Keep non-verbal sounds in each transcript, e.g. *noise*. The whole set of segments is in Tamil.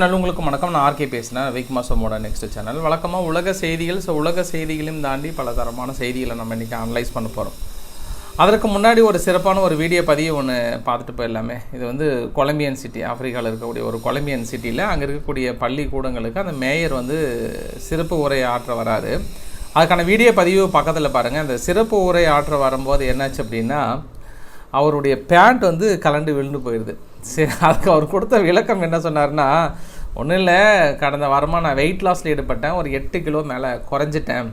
நல்லவங்களுக்கும் வணக்கம். நான் ஆர்கே பேசினேன். விக் மாசமோட நெக்ஸ்ட் சேனல் வழக்கமாக உலக செய்திகள் ஸோ உலக செய்திகளையும் தாண்டி பல தரமான செய்திகளை நம்ம இன்றைக்கி அனலைஸ் பண்ண போகிறோம் அதற்கு முன்னாடி ஒரு சிறப்பான ஒரு வீடியோ பதிவு ஒன்று பார்த்துட்டு போயிடலாமே. இது வந்து கொலம்பியன் சிட்டி ஆப்பிரிக்காவில் இருக்கக்கூடிய ஒரு கொலம்பியன் சிட்டியில் அங்கே இருக்கக்கூடிய பள்ளிக்கூடங்களுக்கு அந்த மேயர் வந்து சிறப்பு உரை ஆற்ற வராரு. அதுக்கான வீடியோ பதிவு பக்கத்தில் பாருங்கள் அந்த சிறப்பு உரை ஆற்ற வரும்போது என்னாச்சு அப்படின்னா அவருடைய பேண்ட் வந்து கலண்டு விழுந்து போயிடுது சரி அதுக்கு அவர் கொடுத்த விளக்கம் என்ன சொன்னார்னா ஒன்றும் இல்லை கடந்த வாரமாக நான் வெயிட் லாஸில் ஈடுபட்டேன். ஒரு எட்டு கிலோ மேலே குறைஞ்சிட்டேன்.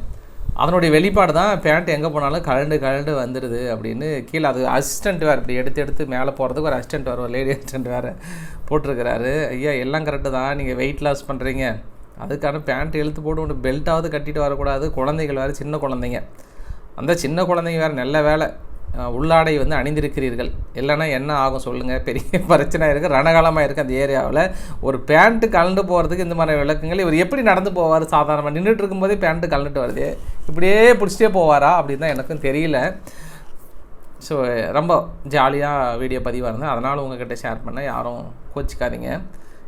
அதனுடைய வெளிப்பாடு தான் பேண்ட் எங்கே போனாலும் கழண்டு கழண்டு வந்துடுது அப்படின்னு கீழே அது அசிஸ்டண்ட் வேறு இப்படி எடுத்து எடுத்து மேலே போகிறதுக்கு ஒரு அசிஸ்டண்ட் வேறு ஒரு லேடி அசிஸ்டண்ட் வேறு போட்டிருக்கிறாரு. ஐயா எல்லாம் கரெக்டு தான். நீங்கள் வெயிட் லாஸ் பண்ணுறீங்க அதுக்கான பேண்ட் இழுத்து போட்டு ஒன்று பெல்ட்டாவது கட்டிட்டு வரக்கூடாது. குழந்தைகள் வேறு சின்ன குழந்தைங்க. அந்த சின்ன குழந்தைங்க வேறு நல்ல வேலை. உள்ளாடை வந்து அணிந்திருக்கிறீர்கள். இல்லைன்னா என்ன ஆகும் சொல்லுங்கள் பெரிய *laughs* பிரச்சனை இருக்குது ரணகாலமாக இருக்குது அந்த ஏரியாவில். ஒரு பேண்ட்டு கலந்து போகிறதுக்கு இந்த மாதிரி விளக்கங்கள். இவர் எப்படி நடந்து போவார்? சாதாரணமாக நின்றுட்டு இருக்கும்போதே பேண்ட்டு கலந்துட்டு வருது. இப்படியே பிடிச்சிட்டே போவாரா? அப்படின்னு தான் எனக்கும் தெரியல. ஸோ ரொம்ப ஜாலியாக வீடியோ பதிவாக இருந்தேன் அதனால் உங்ககிட்ட ஷேர் பண்ண யாரும் கோச்சிக்காதீங்க.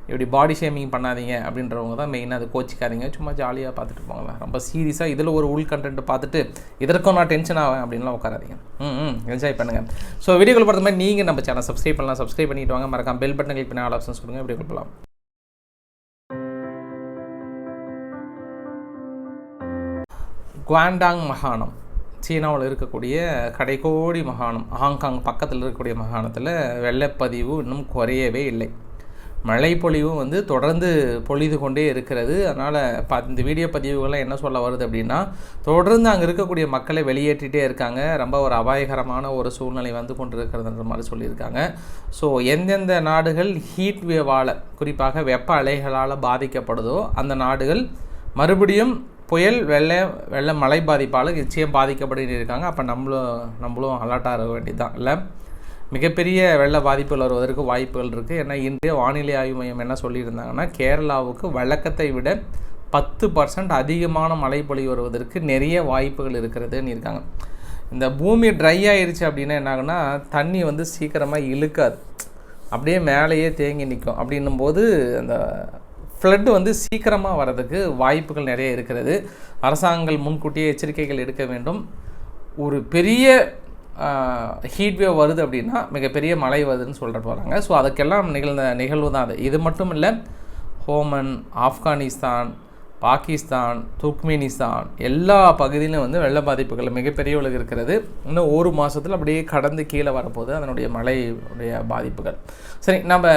இப்படி பாடி ஷேமிங் பண்ணாதீங்க அப்படின்றவங்க தான் மெயினாக அது கோச்சிக்காதீங்க. சும்மா ஜாலியாக பார்த்துட்டு போங்களேன் ரொம்ப சீரியஸாக இதில் ஒரு உள் கண்டென்ட் பார்த்துட்டு இதற்கும் நான் டென்ஷன் ஆவேன் அப்படின்லாம் உட்காராதீங்க. ம் ம் என்ஜாய் பண்ணுங்கள் ஸோ வீடியோக்குள்ள பார்த்த மாதிரி நீங்கள் நம்ம சேனல் சப்ஸ்கிரைப் பண்ணலாம். சப்ஸ்கிரைப் பண்ணிட்டு வாங்க. மறக்காம பெல் பட்டன் கிளிக் பண்ணி ஆல் ஆப்ஷன்ஸ் கொடுங்க. வீடியோ போகலாம். குவாண்டாங் மகாணம். சீனாவில் இருக்கக்கூடிய கடைக்கோடி மாகாணம். ஹாங்காங் பக்கத்தில் இருக்கக்கூடிய மாகாணத்தில் வெள்ளப்பதிவு இன்னும் குறையவே இல்லை. மழை பொழிவும் வந்து தொடர்ந்து பொழிது கொண்டே இருக்கிறது. அதனால் ப இந்த வீடியோ பதிவுகள்லாம் என்ன சொல்ல வருது அப்படின்னா தொடர்ந்து அங்கே இருக்கக்கூடிய மக்களை வெளியேற்றிட்டே இருக்காங்க. ரொம்ப ஒரு அபாயகரமான ஒரு சூழ்நிலை வந்து கொண்டு இருக்கிறதுன்ற மாதிரி சொல்லியிருக்காங்க. ஸோ எந்தெந்த நாடுகள் ஹீட் வேவால் குறிப்பாக வெப்ப அலைகளால் பாதிக்கப்படுதோ அந்த நாடுகள் மறுபடியும் புயல் வெள்ள வெள்ள மழை பாதிப்பால் நிச்சயம் பாதிக்கப்பட்டு இருக்காங்க. அப்போ நம்மளும் நம்மளும் அலர்ட்டாக இருக்க வேண்டியதுதான் இல்லை? மிகப்பெரிய வெள்ள பாதிப்புகள் வருவதற்கு வாய்ப்புகள் இருக்குது ஏன்னா இன்றைய வானிலை ஆய்வு மையம் என்ன சொல்லியிருந்தாங்கன்னா கேரளாவுக்கு வழக்கத்தை விட பத்து பர்சன்ட் அதிகமான மழை பொழிவு வருவதற்கு நிறைய வாய்ப்புகள் இருக்கிறதுன்னு இருக்காங்க. இந்த பூமி ட்ரை ஆயிடுச்சு அப்படின்னா என்ன ஆகுனா தண்ணி வந்து சீக்கிரமாக இழுக்காது. அப்படியே மேலேயே தேங்கி நிற்கும் அப்படின்னும் போது அந்த ஃப்ளட்டு வந்து சீக்கிரமாக வர்றதுக்கு வாய்ப்புகள் நிறைய இருக்கிறது. அரசாங்கங்கள் முன்கூட்டியே எச்சரிக்கைகள் எடுக்க வேண்டும். ஒரு பெரிய ஹீட் வேவ் வருது அப்படின்னா மிகப்பெரிய மழை வருதுன்னு சொல்லிட்டு வராங்க. ஸோ அதுக்கெல்லாம் நிகழ்ந்த நிகழ்வு தான் அது. இது மட்டும் இல்லை ஹோமன் ஆப்கானிஸ்தான் பாகிஸ்தான் துர்க்மெனிஸ்தான் எல்லா பகுதியிலும் வந்து வெள்ள பாதிப்புகள் மிகப்பெரிய அளவுக்கு இருக்கிறது. இன்னும் ஒரு மாதத்தில் அப்படியே கடந்து கீழே வரப்போகுது அதனுடைய மழையுடைய பாதிப்புகள். சரி நம்ம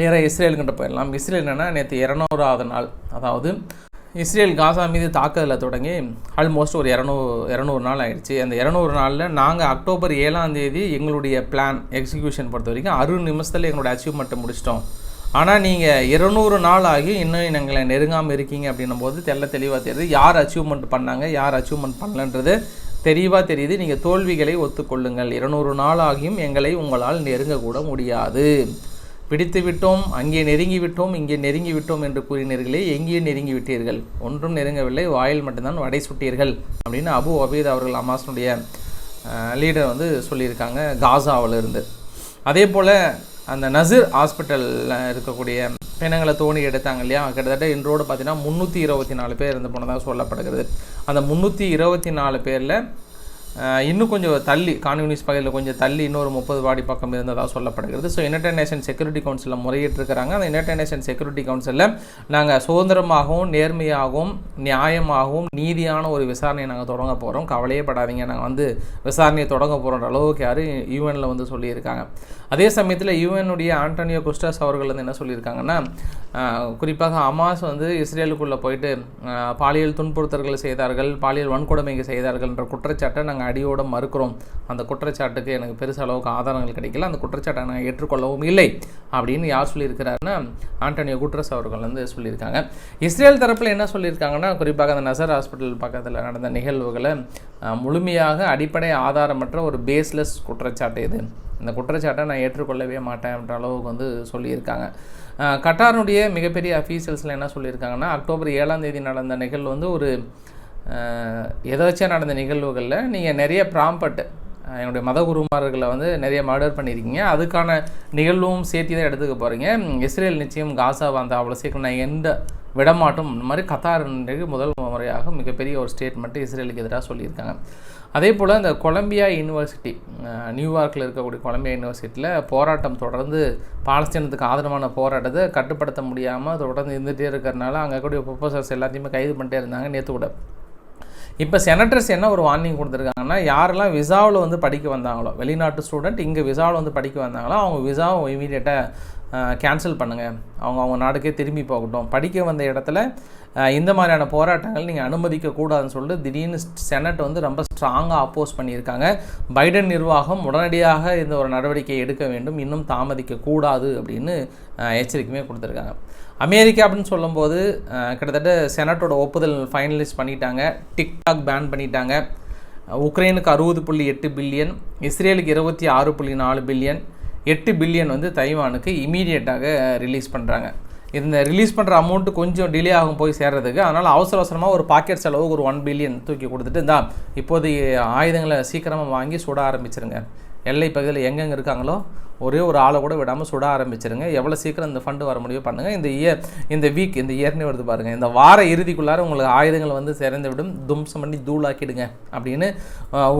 நேராக இஸ்ரேலுக்கிட்ட போயிடலாம். இஸ்ரேல் என்னென்னா நேற்று இரநூறாவது நாள் அதாவது இஸ்ரேல் காசா மீது தாக்குதலை தொடங்கி ஆல்மோஸ்ட் ஒரு இரநூறு இரநூறு நாள் ஆயிடுச்சு. அந்த இரநூறு நாளில் நாங்கள் அக்டோபர் ஏழாம் தேதி எங்களுடைய பிளான் எக்ஸிக்யூஷன் பொறுத்த வரைக்கும் அறுபது நிமிஷத்தில் எங்களோட அச்சீவ்மெண்ட்டை முடிச்சிட்டோம். ஆனால் நீங்கள் இருநூறு நாள் ஆகி இன்னும் எங்களை நெருங்காமல் இருக்கீங்க அப்படின்னும் போது தெல்ல தெளிவாக தெரியுது. யார் அச்சீவ்மெண்ட் பண்ணாங்க யார் அச்சீவ்மெண்ட் பண்ணலன்றது தெளிவாக தெரியுது. நீங்கள் தோல்விகளை ஒத்துக்கொள்ளுங்கள். இருநூறு நாள் ஆகியும் எங்களை உங்களால் நெருங்கக்கூட முடியாது. பிடித்து விட்டோம் அங்கே நெருங்கி விட்டோம் இங்கே நெருங்கி விட்டோம் என்று கூறினீர்களே எங்கேயும் நெருங்கி விட்டீர்கள் ஒன்றும் நெருங்கவில்லை வாயில் மட்டும்தான் வடை சுட்டீர்கள் அப்படின்னு அபு அபீத் அவர்கள் அமாசனுடைய லீடர் வந்து சொல்லியிருக்காங்க காசாவிலிருந்து. அதே போல் அந்த நசிர் ஹாஸ்பிட்டலில் இருக்கக்கூடிய பிணங்களை தோணி எடுத்தாங்க இல்லையா? கிட்டத்தட்ட இன்றோடு பார்த்தீங்கன்னா முந்நூற்றி இருபத்தி நாலு பேர் இருந்து போனதாக சொல்லப்படுகிறது. அந்த முந்நூற்றி இருபத்தி நாலு பேரில் இன்னும் கொஞ்சம் தள்ளி கான்யூனிஸ்ட் பகுதியில் கொஞ்சம் தள்ளி இன்னொரு முப்பது வாடி பக்கம் இருந்ததாக சொல்லப்படுகிறது. ஸோ யுனைடெட் நேஷன் செக்யூரிட்டி கவுன்சிலில் முறையிட்டிருக்கிறாங்க. அந்த யுனைடெட் நேஷன் செக்யூரிட்டி கவுன்சிலில் நாங்கள் சுதந்திரமாகவும் நேர்மையாகவும் நியாயமாகவும் நீதியான ஒரு விசாரணையை நாங்கள் தொடங்க போகிறோம் கவலையே படாதீங்க. நாங்கள் வந்து விசாரணையை தொடங்க போகிறோன்ற அளவுக்கு யார் யூஎனில் வந்து சொல்லியிருக்காங்க. அதே சமயத்தில் யூஎனுடைய ஆண்டனியோ குஸ்டஸ் அவர்கள் வந்து என்ன சொல்லியிருக்காங்கன்னா குறிப்பாக அமாஸ் வந்து இஸ்ரேலுக்குள்ளே போயிட்டு பாலியல் துன்புறுத்தல்கள் செய்தார்கள் பாலியல் வன்கொடுமைகள் செய்தார்கள்ன்ற குற்றச்சாட்டை நாங்கள் அடியோட மறுக்கிறோம். அந்த குற்றச்சாட்டுக்கு எனக்கு பெருசு அளவுக்கு ஆதாரங்கள் கிடைக்கல. அந்த குற்றச்சாட்டை நாங்கள் ஏற்றுக்கொள்ளவும் இல்லை அப்படின்னு யார் சொல்லியிருக்கிறாருன்னா ஆண்டனியோ குட்ரஸ் அவர்கள் வந்து சொல்லியிருக்காங்க. இஸ்ரேல் தரப்பில் என்ன சொல்லியிருக்காங்கன்னா குறிப்பாக அந்த நசர் ஹாஸ்பிட்டல் பக்கத்தில் நடந்த நிகழ்வுகளை முழுமையாக அடிப்படை ஆதாரமற்ற ஒரு பேஸ்லெஸ் குற்றச்சாட்டு இது. இந்த குற்றச்சாட்டை நான் ஏற்றுக்கொள்ளவே மாட்டேன்ற அளவுக்கு வந்து சொல்லியிருக்காங்க. கட்டாருடைய மிகப்பெரிய அஃபீஷியல்ஸில் என்ன சொல்லியிருக்காங்கன்னா அக்டோபர் ஏழாம் தேதி நடந்த நிகழ்வு வந்து ஒரு எதாச்சும் நடந்த நிகழ்வுகளில் நீங்கள் நிறைய ப்ராம்பட்டு என்னுடைய மத குருமார்களை வந்து நிறைய மர்டர் பண்ணியிருக்கீங்க. அதுக்கான நிகழ்வும் சேர்த்து தான் எடுத்துக்க போகிறீங்க இஸ்ரேல் நிச்சயம் காசா வந்த அவ்வளோ சீக்கிரம் நான் எந்த விடமாட்டோம். இந்த மாதிரி கத்தார் முதல் முறையாக மிகப்பெரிய ஒரு ஸ்டேட்மெண்ட்டு இஸ்ரேலுக்கு எதிராக சொல்லியிருக்காங்க. அதே போல் இந்த கொலம்பியா யூனிவர்சிட்டி நியூயார்க்கில் இருக்கக்கூடிய கொலம்பியா யூனிவர்சிட்டியில் போராட்டம் தொடர்ந்து பாலஸ்தீனத்துக்கு ஆதரவான போராட்டத்தை கட்டுப்படுத்த முடியாமல் தொடர்ந்து இருந்துகிட்டே இருக்கிறனால அங்கே கூடிய ப்ரொஃபசர்ஸ் எல்லாத்தையுமே கைது பண்ணிட்டே இருந்தாங்க நேற்று கூட. இப்போ செனட்டர்ஸ் என்ன ஒரு வார்னிங் கொடுத்துருக்காங்கன்னா யாரெல்லாம் விசாவில் வந்து படிக்க வந்தாங்களோ வெளிநாட்டு ஸ்டூடெண்ட் இங்கே விசாவில் வந்து படிக்க வந்தாங்களோ அவங்க விசாவை இமீடியட்டாக கேன்சல் பண்ணுங்கள் அவங்க அவங்க நாடுக்கே திரும்பி போகட்டும். படிக்க வந்த இடத்துல இந்த மாதிரியான போராட்டங்கள் நீங்கள் அனுமதிக்கக்கூடாதுன்னு சொல்லிட்டு திடீர்னு செனட் வந்து ரொம்ப ஸ்ட்ராங்காக அப்போஸ் பண்ணியிருக்காங்க. பைடன் நிர்வாகம் உடனடியாக இந்த ஒரு நடவடிக்கை எடுக்க வேண்டும். இன்னும் தாமதிக்க கூடாது அப்படின்னு எச்சரிக்கையுமே கொடுத்துருக்காங்க. அமெரிக்கா அப்படின்னு சொல்லும்போது கிட்டத்தட்ட செனட்டோட ஒப்புதல் ஃபைனலைஸ் பண்ணிட்டாங்க. டிக்டாக் பேன் பண்ணிட்டாங்க. உக்ரைனுக்கு அறுபது புள்ளி எட்டு பில்லியன் இஸ்ரேலுக்கு இருபத்தி ஆறு புள்ளி நாலு பில்லியன் எட்டு பில்லியன் வந்து தைவானுக்கு இமீடியட்டாக ரிலீஸ் பண்ணுறாங்க இந்த ரிலீஸ் பண்ணுற அமௌண்ட்டு கொஞ்சம் டிலே ஆகும் போய் சேர்றதுக்கு. அதனால் அவசர அவசரமாக ஒரு பாக்கெட் செலவு ஒரு ஒன் பில்லியன் தூக்கி கொடுத்துட்டு இந்தா இப்போது ஆயுதங்களை சீக்கிரமாக வாங்கி சுட ஆரம்பிச்சிருங்க. எல்லை பகுதியில் எங்கெங்கே இருக்காங்களோ ஒரே ஒரு ஆளை கூட விடாமல் சுட ஆரம்பிச்சிருங்க. எவ்வளோ சீக்கிரம் இந்த ஃபண்டு வர முடியும் பண்ணுங்கள் இந்த இயர் இந்த வீக் இந்த இயர்னே வருது பாருங்கள் இந்த வார இறுதிக்குள்ளார உங்களுக்கு ஆயுதங்கள் வந்து சிறந்து விடும் தும்சம் பண்ணி தூளாக்கிடுங்க அப்படின்னு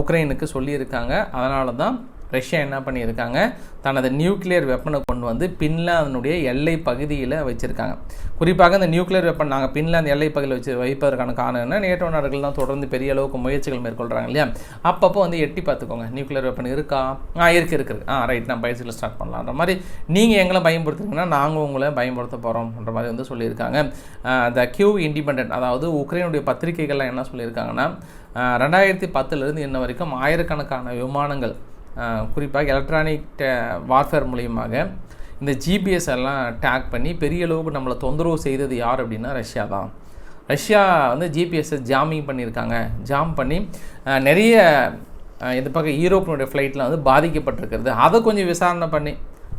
உக்ரைனுக்கு சொல்லியிருக்காங்க. அதனால தான் ரஷ்யா என்ன பண்ணியிருக்காங்க? தனது நியூக்ளியர் வெப்பனை கொண்டு வந்து பின்லாந்தினுடைய எல்லை பகுதியில் வச்சுருக்காங்க. குறிப்பாக இந்த நியூக்ளியர் வெப்பன் நாங்கள் பின்லாந்து எல்லை பகுதியில் வச்சு வைப்பதற்கான காரணம் என்ன? நேட்டோ நாடுகள் தான் தொடர்ந்து பெரிய அளவுக்கு முயற்சிகள் மேற்கொள்கிறாங்க இல்லையா? அப்பப்போ வந்து எட்டி பார்த்துக்கோங்க. நியூக்ளியர் வெப்பன் இருக்கா? ஆ இருக்கு இருக்குது ஆ ரைட் நான் பயிற்சியில் ஸ்டார்ட் பண்ணலான்ற மாதிரி நீங்கள் எங்களை பயன்படுத்துறீங்கன்னா நாங்கள் உங்களை பயன்படுத்த போகிறோம்ன்ற மாதிரி வந்து சொல்லியிருக்காங்க. த கியூ இண்டிபெண்ட் அதாவது உக்ரைனுடைய பத்திரிகைகள்லாம் என்ன சொல்லியிருக்காங்கன்னா ரெண்டாயிரத்தி பத்துலேருந்து இன்ன வரைக்கும் ஆயிரக்கணக்கான விமானங்கள் குறிப்பாக எலக்ட்ரானிக் வார்ஃபேர் மூலியமாக இந்த ஜிபிஎஸ் எல்லாம் டேக் பண்ணி பெரிய அளவுக்கு நம்மளை தொந்தரவு செய்தது யார் அப்படின்னா ரஷ்யா தான். ரஷ்யா வந்து ஜிபிஎஸ்ஸை ஜாமிங் பண்ணியிருக்காங்க. ஜாம் பண்ணி நிறைய இந்த பக்கம் யூரோப்பினுடைய ஃப்ளைட்டில் வந்து பாதிக்கப்பட்டிருக்கிறது. அதை கொஞ்சம் விசாரணை பண்ணி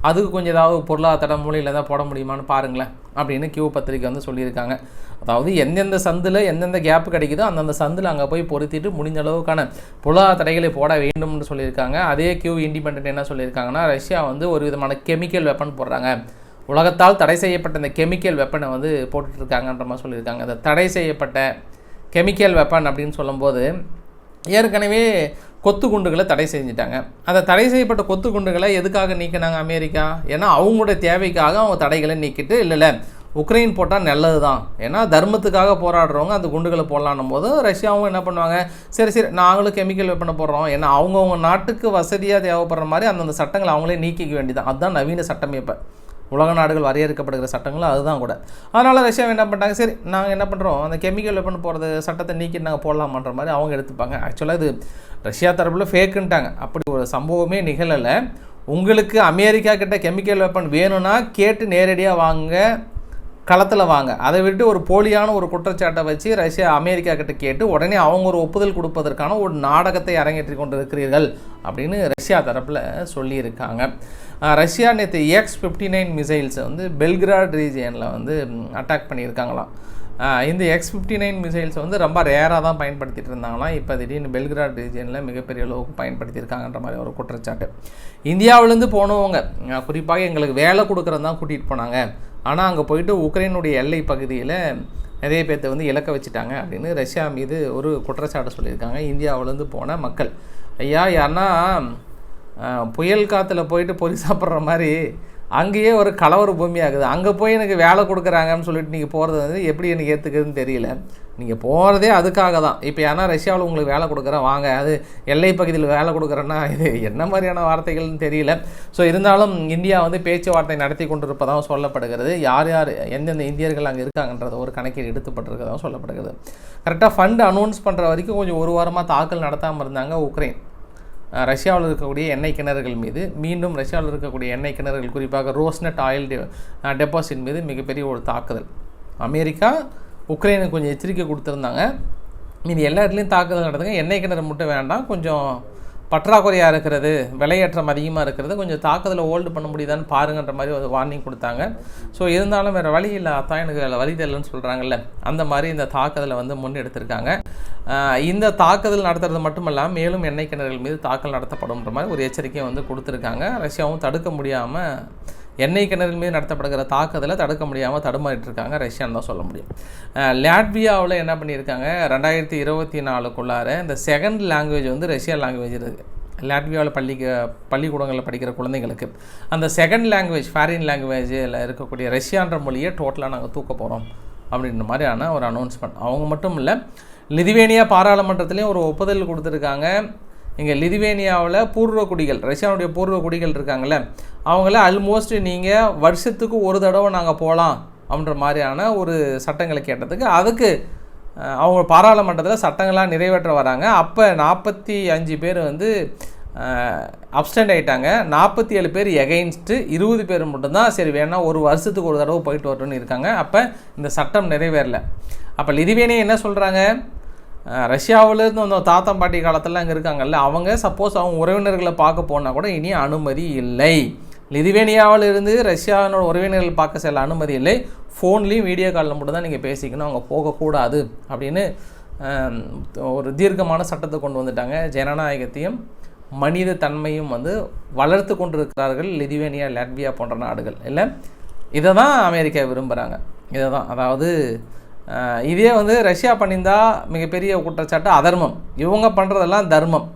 அதுக்கு கொஞ்சம் ஏதாவது பொருளாதார மூலையில் தான் போட முடியுமான்னு பாருங்களேன் அப்படின்னு கியூ பத்திரிக்கை வந்து சொல்லியிருக்காங்க. அதாவது எந்தெந்த சந்தில் எந்தெந்த கேப் கிடைக்குதோ அந்தந்த சந்தில் அங்கே போய் பொருத்திட்டு முடிஞ்ச அளவுக்கான பொருளாதார தடைகளை போட வேண்டும்னு சொல்லியிருக்காங்க. அதே கியூ இண்டிபெண்ட் என்ன சொல்லியிருக்காங்கன்னா ரஷ்யா வந்து ஒரு விதமான கெமிக்கல் வெப்பன் போடுறாங்க. உலகத்தால் தடை செய்யப்பட்ட இந்த கெமிக்கல் வெப்பனை வந்து போட்டுட்ருக்காங்கன்ற மாதிரி சொல்லியிருக்காங்க. அந்த தடை செய்யப்பட்ட கெமிக்கல் வெப்பன் அப்படின்னு சொல்லும்போது ஏற்கனவே கொத்து குண்டுகளை தடை செஞ்சுட்டாங்க. அந்த தடை செய்யப்பட்ட கொத்து குண்டுகளை எதுக்காக நீக்கினாங்க அமெரிக்கா? ஏன்னா அவங்களுடைய தேவைக்காக அவங்க தடைகளை நீக்கிட்டு இல்லை இல்லை உக்ரைன் போட்டால் நல்லது தான் ஏன்னா தர்மத்துக்காக போராடுறவங்க அந்த குண்டுகளை போடலான்னும் போது ரஷ்யாவும் என்ன பண்ணுவாங்க? சரி சரி நாங்களும் கெமிக்கல் வெப்பனை போடுறோம். ஏன்னா அவங்கவுங்க நாட்டுக்கு வசதியாக தேவைப்படுற மாதிரி அந்தந்த சட்டங்களை அவங்களே நீக்கிக்க வேண்டியதான் அதுதான் நவீன சட்டமே இப்போ. உலக நாடுகள் வரையறுக்கப்படுகிற சட்டங்களும் அதுதான் கூட. அதனால் ரஷ்யா என்ன பண்ணிட்டாங்க? சரி நாங்கள் என்ன பண்ணுறோம் அந்த கெமிக்கல் வெப்பன் போகிறது சட்டத்தை நீக்கி நாங்கள் போடலாமான்ற மாதிரி அவங்க எடுத்துப்பாங்க. ஆக்சுவலாக இது ரஷ்யா தரப்பில் ஃபேக்குன்ட்டாங்க அப்படி ஒரு சம்பவமே நிகழலை. உங்களுக்கு அமெரிக்கா கிட்ட கெமிக்கல் வெப்பன் வேணும்னா கேட்டு நேரடியாக வாங்க. களத்தில் வாங்க. அதை விட்டு ஒரு போலியான ஒரு குற்றச்சாட்டை வச்சு ரஷ்யா அமெரிக்கா கிட்ட கேட்டு உடனே அவங்க ஒரு ஒப்புதல் கொடுப்பதற்கான ஒரு நாடகத்தை அரங்கேற்றி கொண்டு இருக்கிறீர்கள் அப்படின்னு ரஷ்யா தரப்பில் சொல்லியிருக்காங்க. ரஷ்யா நேற்று எக்ஸ் ஃபிஃப்டி நைன் மிசைல்ஸை வந்து பெல்கிராட் ரீஜியனில் வந்து அட்டாக் பண்ணியிருக்காங்களாம். இந்த எக்ஸ் ஃபிஃப்டி நைன் மிசைல்ஸை வந்து ரொம்ப ரேராக தான் பயன்படுத்திட்டு இருந்தாங்களாம். இப்போ திடீர்னு பெல்கிராட் ரீஜியனில் மிகப்பெரிய அளவுக்கு பயன்படுத்தியிருக்காங்கன்ற மாதிரி ஒரு குற்றச்சாட்டு. இந்தியாவிலேருந்து போனவங்க குறிப்பாக எங்களுக்கு வேலை கொடுக்குறது தான் கூட்டிகிட்டு போனாங்க. ஆனால் அங்கே போயிட்டு உக்ரைனுடைய எல்லை பகுதியில் நிறைய பேர்த்த வந்து இலக்க வச்சுட்டாங்க அப்படின்னு ரஷ்யா மீது ஒரு குற்றச்சாட்டு சொல்லியிருக்காங்க. இந்தியாவிலேருந்து போன மக்கள். ஐயா யாருன்னா புயல் காற்றுல போயிட்டு பொறி சாப்பிட்ற மாதிரி அங்கேயே ஒரு கலவர பூமி ஆகுது. அங்கே போய் எனக்கு வேலை கொடுக்குறாங்கன்னு சொல்லிட்டு நீங்கள் போகிறது வந்து எப்படி எனக்கு ஏற்றுக்குதுன்னு தெரியல. நீங்கள் போகிறதே அதுக்காக தான் இப்போ ஏன்னா ரஷ்யாவில் உங்களுக்கு வேலை கொடுக்குறேன் வாங்க. அது எல்லை பகுதியில் வேலை கொடுக்குறேன்னா இது என்ன மாதிரியான வார்த்தைகள்னு தெரியல. ஸோ இருந்தாலும் இந்தியா வந்து பேச்சுவார்த்தை நடத்தி கொண்டிருப்பதாகவும் சொல்லப்படுகிறது. யார் யார் எந்தெந்த இந்தியர்கள் அங்கே இருக்காங்கன்றத ஒரு கணக்கில் எடுத்துப்பட்டிருக்கதாகவும் சொல்லப்படுகிறது. கரெக்டாக ஃபண்ட் அனௌன்ஸ் பண்ணுற வரைக்கும் கொஞ்சம் ஒரு வாரமாக தாக்கல் நடத்தாமல் இருந்தாங்க உக்ரைன். ரஷ்யாவில் இருக்கக்கூடிய எண்ணெய் கிணறுகள் மீது. மீண்டும் ரஷ்யாவில் இருக்கக்கூடிய எண்ணெய் கிணறுகள் குறிப்பாக ரோஸ்னட் ஆயில் டெ டெபாசிட் மீது மிகப்பெரிய ஒரு தாக்குதல். அமெரிக்கா உக்ரைனுக்கு கொஞ்சம் எச்சரிக்கை கொடுத்துருந்தாங்க. மீதி எல்லா இடத்துலையும் தாக்குதல் நடத்துங்க எண்ணெய் கிணறு மட்டும் வேண்டாம். கொஞ்சம் பற்றாக்குறையாக இருக்கிறது விலையேற்றம் அதிகமாக இருக்கிறது கொஞ்சம் தாக்குதலை ஹோல்டு பண்ண முடியுதான்னு பாருங்கன்ற மாதிரி ஒரு வார்னிங் கொடுத்தாங்க. ஸோ இருந்தாலும் வேறு வழி இல்லை. அத்தான் எனக்கு வழி தெரியலன்னு சொல்கிறாங்கல்ல அந்த மாதிரி இந்த தாக்குதலை வந்து முன்னெடுத்திருக்காங்க. இந்த தாக்குதல் நடத்துறது மட்டுமல்லாமல் மேலும் எண்ணெய் கிணறுகள் மீது தாக்கல் நடத்தப்படும்ன்ற மாதிரி ஒரு எச்சரிக்கையை வந்து கொடுத்துருக்காங்க. ரஷ்யாவும் தடுக்க முடியாமல் எண்ணெய் கிணறு மீது நடத்தப்படுகிற தாக்குதலை தடுக்க முடியாமல் தடுமாறிட்டு இருக்காங்க ரஷ்யான்னு தான் சொல்ல முடியும். லாட்வியாவில் என்ன பண்ணியிருக்காங்க? ரெண்டாயிரத்தி இருபத்தி நாலுக்குள்ளார இந்த செகண்ட் லாங்குவேஜ் வந்து ரஷ்யா லாங்குவேஜ் இருக்குது லாட்வியாவில் பள்ளிக்கு பள்ளிக்கூடங்களில் படிக்கிற குழந்தைங்களுக்கு அந்த செகண்ட் லாங்குவேஜ் ஃபாரின் லாங்குவேஜில் இருக்கக்கூடிய ரஷ்யான்ற மொழியை டோட்டலாக நாங்கள் தூக்க போகிறோம் அப்படின்ற மாதிரியான ஒரு அனௌன்ஸ்மெண்ட் அவங்க மட்டும் இல்லை லிதுவேனியா பாராளுமன்றத்துலேயும் ஒரு ஒப்புதல் கொடுத்துருக்காங்க. இங்கே லிதுவேனியாவில் பூர்வ குடிகள் ரஷ்யாவுடைய பூர்வ குடிகள் இருக்காங்கள்ல அவங்கள ஆல்மோஸ்ட் நீங்கள் வருஷத்துக்கு ஒரு தடவை நாங்கள் போகலாம் அப்படின்ற மாதிரியான ஒரு சட்டங்களை கேட்டதுக்கு அதுக்கு அவங்க பாராளுமன்றத்தில் சட்டங்கள்லாம் நிறைவேற்ற வராங்க. அப்போ நாற்பத்தி அஞ்சு பேர் வந்து அப்டெண்ட் ஆகிட்டாங்க நாற்பத்தி ஏழு பேர் எகைன்ஸ்ட்டு இருபது பேர் மட்டும்தான் சரி வேணால் ஒரு வருஷத்துக்கு ஒரு தடவை போயிட்டு வரணும்னு இருக்காங்க. அப்போ இந்த சட்டம் நிறைவேறலை. அப்போ லிதுவேனியா என்ன சொல்கிறாங்க ரஷ்யாவிலேருந்து வந்த தாத்தா பாட்டி காலத்தில் அங்கே இருக்காங்கல்ல அவங்க சப்போஸ் அவங்க உறவினர்களை பார்க்க போனால் கூட இனி அனுமதி இல்லை. லிதுவேனியாவில் இருந்து ரஷ்யாவினோட உறவினர்கள் பார்க்க செல்ல அனுமதி இல்லை. ஃபோன்லேயும் வீடியோ காலில் மட்டும் தான் நீங்கள் பேசிக்கணும் அவங்க போகக்கூடாது அப்படின்னு ஒரு தீர்க்கமான சட்டத்தை கொண்டு வந்துட்டாங்க. ஜனநாயகத்தையும் மனித தன்மையும் வந்து வளர்த்து கொண்டு இருக்கிறார்கள் லிதுவேனியா லாட்வியா போன்ற நாடுகள். இல்லை இதை தான் அமெரிக்கா விரும்புகிறாங்க இதை தான் அதாவது இதே வந்து ரஷ்யா பண்ணியிருந்தா மிகப்பெரிய குற்றச்சாட்டு அதர்மம். இவங்க பண்ணுறதெல்லாம் தர்மம்.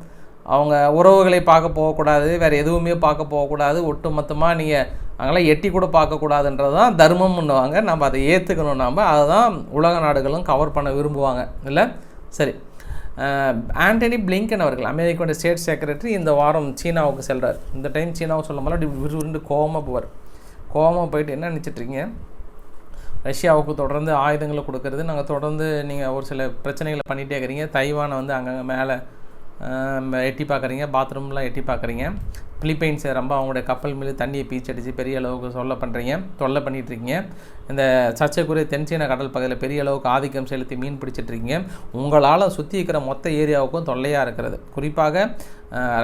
அவங்க உறவுகளை பார்க்க போகக்கூடாது வேறு எதுவுமே பார்க்க போகக்கூடாது ஒட்டுமொத்தமாக நீங்கள் அங்கெல்லாம் எட்டி கூட பார்க்கக்கூடாதுன்றது தான் தர்மம்னுவாங்க. நம்ம அதை ஏற்றுக்கணும் நம்ம அதுதான் உலக நாடுகளும் கவர் பண்ண விரும்புவாங்க. இல்லை? சரி. ஆண்டனி பிளிங்கன் அவர்கள் அமெரிக்காவோட ஸ்டேட் செக்ரட்டரி இந்த வாரம் சீனாவுக்கு செல்கிறார் இந்த டைம் சீனாவுக்கு சொல்லும் போது அப்படி விறுவிறுண்டு கோவமாக போவார். கோவமாக போயிட்டு என்ன நினச்சிட்ருக்கீங்க ரஷ்யாவுக்கு தொடர்ந்து ஆயுதங்களை கொடுக்கறது. நாங்கள் தொடர்ந்து நீங்கள் ஒரு சில பிரச்சனைகளை பண்ணிகிட்டே இருக்கிறீங்க. தைவானை வந்து அங்கங்கே மேலே எட்டி பார்க்குறீங்க. பாத்ரூம்லாம் எட்டி பார்க்குறீங்க. பிலிப்பைன்ஸை ரொம்ப அவங்களுடைய கப்பல் மீது தண்ணியை பீச்சடித்து பெரிய அளவுக்கு சொல்ல பண்ணுறீங்க தொல்லை பண்ணிகிட்ருக்கீங்க இந்த சர்ச்சைக்குரிய தென்சீன கடல் பகுதியில் பெரிய அளவுக்கு ஆதிக்கம் செலுத்தி மீன் பிடிச்சிட்டு இருக்கீங்க. உங்களால் சுற்றி இருக்கிற மொத்த ஏரியாவுக்கும் தொல்லையாக இருக்கிறது. குறிப்பாக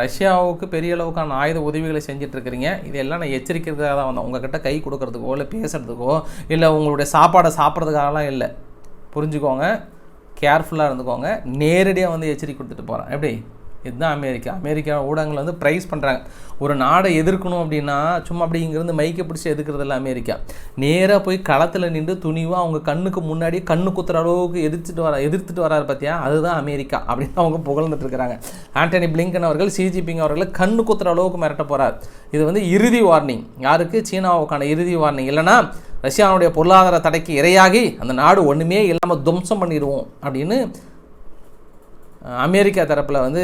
ரஷ்யாவுக்கு பெரிய அளவுக்கான ஆயுத உதவிகளை செஞ்சிட்ருக்கிறீங்க இதெல்லாம் நான் எச்சரிக்கிறதுக்காக தான் வந்தேன். உங்ககிட்ட கை கொடுக்கறதுக்கோ இல்லை பேசுகிறதுக்கோ இல்லை உங்களுடைய சாப்பாடை சாப்பிட்றதுக்காகலாம் இல்லை. புரிஞ்சுக்கோங்க. கேர்ஃபுல்லாக இருந்துக்கோங்க. நேரடியாக வந்து எச்சரிக்கை கொடுத்துட்டு போகிறேன் எப்படி? இதுதான் அமெரிக்கா. அமெரிக்கா ஊடகங்கள் வந்து ப்ரைஸ் பண்ணுறாங்க ஒரு நாடை எதிர்க்கணும் அப்படின்னா சும்மா அப்படி இங்கேருந்து மைக்கை பிடிச்சி எதிர்க்கிறதில்ல அமெரிக்கா. நேராக போய் களத்தில் நின்று துணிவாக அவங்க கண்ணுக்கு முன்னாடி கண்ணு குத்துற அளவுக்கு எதிர்த்துட்டு வர எதிர்த்துட்டு வராரு பார்த்தியா அதுதான் அமெரிக்கா அப்படின்னு அவங்க புகழ்ந்துட்டு இருக்கிறாங்க. ஆண்டனி பிளிங்கன் அவர்கள் சிஜிபிங் அவர்கள் கண்ணு குத்துற அளவுக்கு மிரட்ட போகிறார் இது வந்து இறுதி வார்னிங். யாருக்கு? சீனாவுக்கான இறுதி வார்னிங். இல்லைன்னா ரஷ்யாவுடைய பொருளாதார தடைக்கு இரையாகி அந்த நாடு ஒன்றுமே இல்லாமல் துவம்சம் பண்ணிடுவோம் அப்படின்னு அமெரிக்கா தரப்பில் வந்து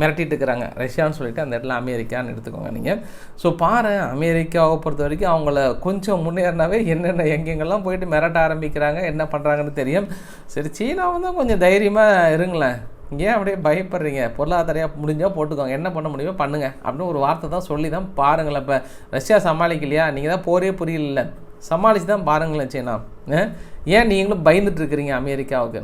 மிரட்டிட்டு இருக்கிறாங்க. ரஷ்யான்னு சொல்லிட்டு அந்த இடத்துல அமெரிக்கான்னு எடுத்துக்கோங்க நீங்கள் ஸோ பாரு அமெரிக்காவை பொறுத்த வரைக்கும் அவங்கள கொஞ்சம் முன்னேறினாவே என்னென்ன எங்கெங்கெல்லாம் போயிட்டு மிரட்ட ஆரம்பிக்கிறாங்க என்ன பண்ணுறாங்கன்னு தெரியும். சரி சீனா வந்து கொஞ்சம் தைரியமாக இருங்களேன். ஏன் அப்படியே பயப்படுறீங்க? பொருளாதாரையாக முடிஞ்சால் போட்டுக்கோங்க. என்ன பண்ண முடியுமோ பண்ணுங்கள் அப்படின்னு ஒரு வார்த்தை தான் சொல்லி தான் பாருங்களேன். இப்போ ரஷ்யா சமாளிக்கலையா? நீங்கள் தான் போரே புரியல. சமாளித்து தான் பாருங்களேன் சீனா. ஏன் நீங்களும் பயந்துட்டு இருக்கிறீங்க அமெரிக்காவுக்கு?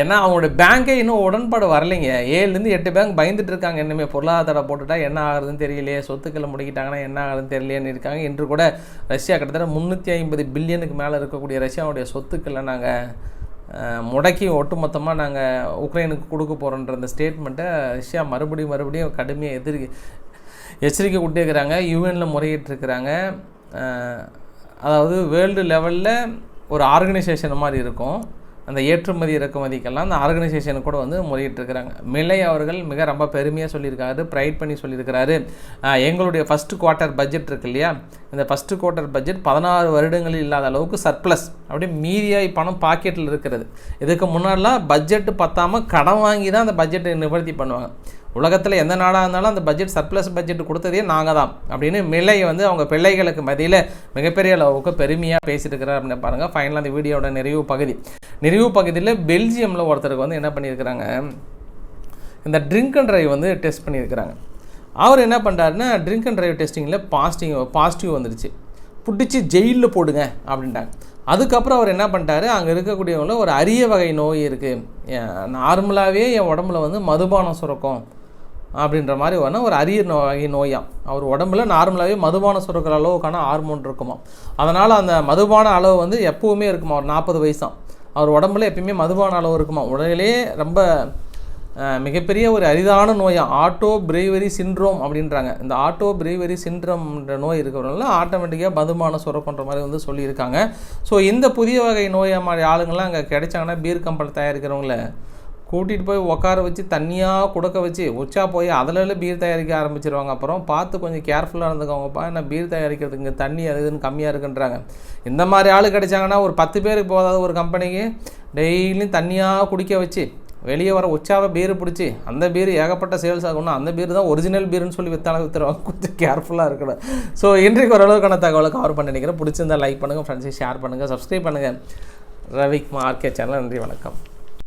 ஏன்னா அவங்களோட பேங்க்கே இன்னும் உடன்பாடு வரலைங்க. ஏழுலேருந்து எட்டு பேங்க் பயந்துட்டு இருக்காங்க. இன்னுமே பொருளாதார போட்டுட்டா என்ன ஆகுதுன்னு தெரியலையே. சொத்துக்களை முடிக்கிட்டாங்கன்னா என்ன ஆகுதுன்னு தெரியலையேன்னு இருக்காங்க. இன்று கூட ரஷ்யா கிட்டத்தட்ட முந்நூற்றி ஐம்பது பில்லியனுக்கு மேலே இருக்கக்கூடிய ரஷ்யாவுடைய சொத்துக்களை நாங்கள் முடக்கி ஒட்டுமொத்தமாக நாங்கள் உக்ரைனுக்கு கொடுக்க போகிறோன்ற அந்த ஸ்டேட்மெண்ட்டை ரஷ்யா மறுபடியும் மறுபடியும் கடுமையாக எதிர் எச்சரிக்கை கொடுத்துருக்கிறாங்க யூஎனில் முறையிட்டிருக்கிறாங்க அதாவது வேர்ல்டு லெவலில் ஒரு ஆர்கனைசேஷன் மாதிரி இருக்கும். அந்த ஏற்றுமதி இறக்குமதிக்கெல்லாம் அந்த ஆர்கனைசேஷன் கூட வந்து முறையிட்டிருக்கிறாங்க. மிலை அவர்கள் மிக ரொம்ப பெருமையாக சொல்லியிருக்காரு ப்ரைட் பண்ணி சொல்லியிருக்கிறாரு. எங்களுடைய ஃபஸ்ட்டு குவார்ட்டர் பட்ஜெட் இருக்கு இல்லையா? இந்த ஃபஸ்ட்டு குவார்ட்டர் பட்ஜெட் பதினாறு வருடங்களில் இல்லாத அளவுக்கு சர்ப்ளஸ் அப்படியே மீதியாய் பணம் பாக்கெட்டில் இருக்கிறது. இதுக்கு முன்னாடிலாம் பட்ஜெட்டு பத்தாமல் கடன் வாங்கி தான் அந்த பட்ஜெட்டை நிவர்த்தி பண்ணுவாங்க. உலகத்தில் எந்த நாடாக இருந்தாலும் அந்த பட்ஜெட் சர்ப்ளஸ் பட்ஜெட் கொடுத்ததே நாங்கள் தான் அப்படின்னு மில்லை வந்து அவங்க பிள்ளைகளுக்கு மதியில் மிகப்பெரிய அளவுக்கு பெருமையாக பேசியிருக்கிறார் அப்படின்னு பாருங்கள் ஃபைனலாக அந்த வீடியோட நிறைவு பகுதி. நிறைவு பகுதியில் பெல்ஜியமில் ஒருத்தருக்கு வந்து என்ன பண்ணியிருக்கிறாங்க? இந்த ட்ரிங்க் அண்ட் ட்ரைவ் வந்து டெஸ்ட் பண்ணியிருக்கிறாங்க. அவர் என்ன பண்ணுறாருன்னா ட்ரிங்க் அண்ட் ட்ரைவ் டெஸ்டிங்கில் பாசிட்டிவ் பாசிட்டிவ் வந்துடுச்சு பிடிச்சி ஜெயிலில் போடுங்க அப்படின்ட்டாங்க. அதுக்கப்புறம் அவர் என்ன பண்ணிட்டாரு? அங்கே இருக்கக்கூடியவங்கள ஒரு அரிய வகை நோய் இருக்குது நார்மலாகவே என் உடம்புல வந்து மதுபானம் சுரக்கும். அப்படின்ற மாதிரி வேணா ஒரு அரிய நோ வகை நோயாம். அவர் உடம்புல நார்மலாகவே மதுபான சுரக்கிற அளவுக்கான ஹார்மோன் இருக்குமா அதனால் அந்த மதுபான அளவு வந்து எப்போவுமே இருக்குமா ஒரு நாற்பது வயசாம். அவர் உடம்புல எப்பயுமே மதுபான அளவு இருக்குமா உடலிலே ரொம்ப மிகப்பெரிய ஒரு அரிதான நோயாக ஆட்டோ பிரெய்வரி சிண்ட்ரோம் அப்படின்றாங்க. இந்த ஆட்டோ பிரெய்வரி சின்ட்ரோம்ன்ற நோய் இருக்கிறவங்கள ஆட்டோமேட்டிக்காக மதுமான சுரக்குன்ற மாதிரி வந்து சொல்லியிருக்காங்க. ஸோ இந்த புதிய வகை நோயை மாதிரி ஆளுங்கள்லாம் அங்கே கிடைச்சாங்கன்னா பீர் கம்பெனி தயாரிக்கிறவங்கள கூட்டிகிட்டு போய் உட்கார வச்சு தண்ணியாக கொடுக்க வச்சு உச்சா போய் அதில் பீர் தயாரிக்க ஆரம்பிச்சிருவாங்க. அப்புறம் பார்த்து கொஞ்சம் கேர்ஃபுல்லாக இருந்துக்கோங்கப்பா. என்ன பீர் தயாரிக்கிறதுக்கு இங்கே தண்ணி அது இதுன்னு கம்மியாக இருக்குன்றாங்க. இந்த மாதிரி ஆள் கிடைச்சாங்கன்னா ஒரு பத்து பேருக்கு போதாது ஒரு கம்பெனிக்கு டெய்லியும் தண்ணியாக குடிக்க வச்சு வெளியே வர உச்சாவை பீர் பிடிச்சி அந்த பீர் ஏகப்பட்ட சேல்ஸ் ஆகணும் அந்த பீர் தான் ஒரிஜினல் பீர்னு சொல்லி வித்தால வித்துருவாங்க. கொஞ்சம் கேர்ஃபுல்லாக இருக்கணும். ஸோ இன்றைக்கு ஓரளவுக்கான தகவலை கவர் பண்ணி நினைக்கிறேன். பிடிச்சிருந்தா லைக் பண்ணுங்கள் ஃப்ரெண்ட்ஸை ஷேர் பண்ணுங்கள் சப்ஸ்கிரைப் பண்ணுங்கள் ரவிக்குமார் ஆர்கே சேனல் நன்றி வணக்கம்.